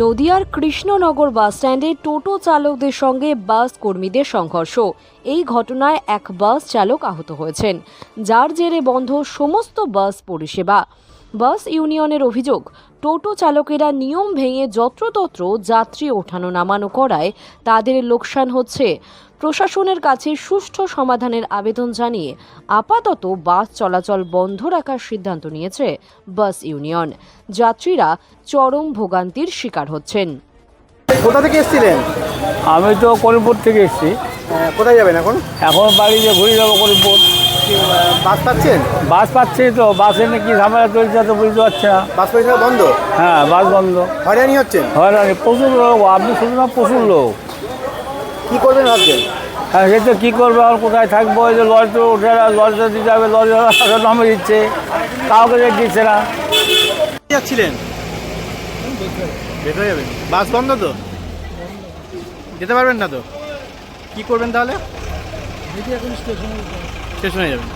নদিয়ার কৃষ্ণনগর বাস স্ট্যান্ডে টোটো চালকদের সঙ্গে বাস কর্মীদের সংঘর্ষ। এই ঘটনায় এক বাস চালক আহত হয়েছেন। যার জেরে বন্ধ সমস্ত বাস পরিষেবা। বাস ইউনিয়নের অভিযোগ, টোটো চালকেরা নিয়ম ভেঙে যত্রতত্র যাত্রী ওঠানো নামানো করায় তাদের লোকসান হচ্ছে। প্রশাসনের কাছে সুষ্ঠু সমাধানের আবেদন জানিয়ে আপাতত বাস চলাচল বন্ধ রাখার সিদ্ধান্ত নিয়েছে বাস ইউনিয়ন। যাত্রীরা চরম ভোগান্তির শিকার হচ্ছেন। কোথা থেকে এসেছিলেন? আমি তো করিমপুর থেকে এসেছি। কোথায় যাবেন এখন? এখন বাড়ি যে ঘুরে যাব করিমপুর। বাস পাচ্ছেন? বাস পাচ্ছি তো বাসে নাকি ঝামেলা চলছে তো বুঝতে পারছি না। বাস পরিষেবা বন্ধ? হ্যাঁ বাস বন্ধ। হয়রানি হচ্ছে হয়রানি প্রচুর লোক আপনি শুধু না প্রচুর লোক। কি করবেন ভাবছেন? হ্যাঁ সে তো কী করবে আর কোথায় থাকব? যে যে তো উঠে লজ দিতে হবে লজ নামে দিচ্ছে। কাউকে রেট দিচ্ছে না যাচ্ছিলেন? ভেতরে যাবেন। বাস বন্ধ তো? যেতে পারবেন না তো? কী করবেন তাহলে? স্টেশনে যাবেন।